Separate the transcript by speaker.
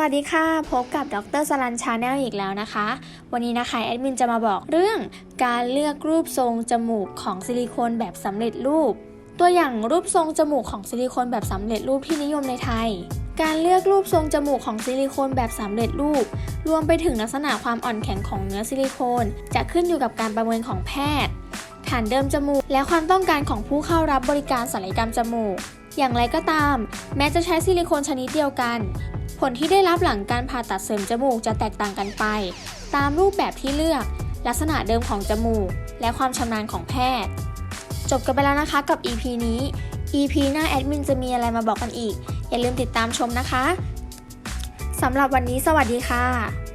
Speaker 1: วัสดีค่ะ พบกับดรสลันชาแนลอีกแล้วนะคะ วันนี้นะคะแอดมินจะมาบอกเรื่องการเลือกรูปทรงจมูกของซิลิโคนแบบสำเร็จรูป ตัวอย่างรูปทรงจมูกของซิลิโคนแบบสำเร็จรูปที่นิยมในไทย การเลือกรูปทรงจมูกของซิลิโคนแบบสำเร็จรูป รวมไปถึงลักษณะความอ่อนแข็งของเนื้อซิลิโคน จะขึ้นอยู่กับการประเมินของแพทย์ ฐานเดิมจมูก และความต้องการของผู้เข้ารับบริการศัลยกรรมจมูก อย่างไรก็ตาม แม้จะใช้ซิลิโคนชนิดเดียวกัน ผลที่ได้รับหลังการผ่าตัดเสริมจมูกจะแตกต่างกันไป ตามรูปแบบที่เลือก ลักษณะเดิมของจมูก และความชำนาญของแพทย์ จบกันไปแล้วนะคะกับ EP นี้ EP หน้าแอดมินจะมีอะไรมาบอกกันอีก อย่าลืมติดตามชมนะคะสำหรับวันนี้สวัสดีค่ะ